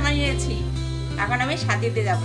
যে সাতের বানিয়েছি এখন আমি সাতিতে যাব।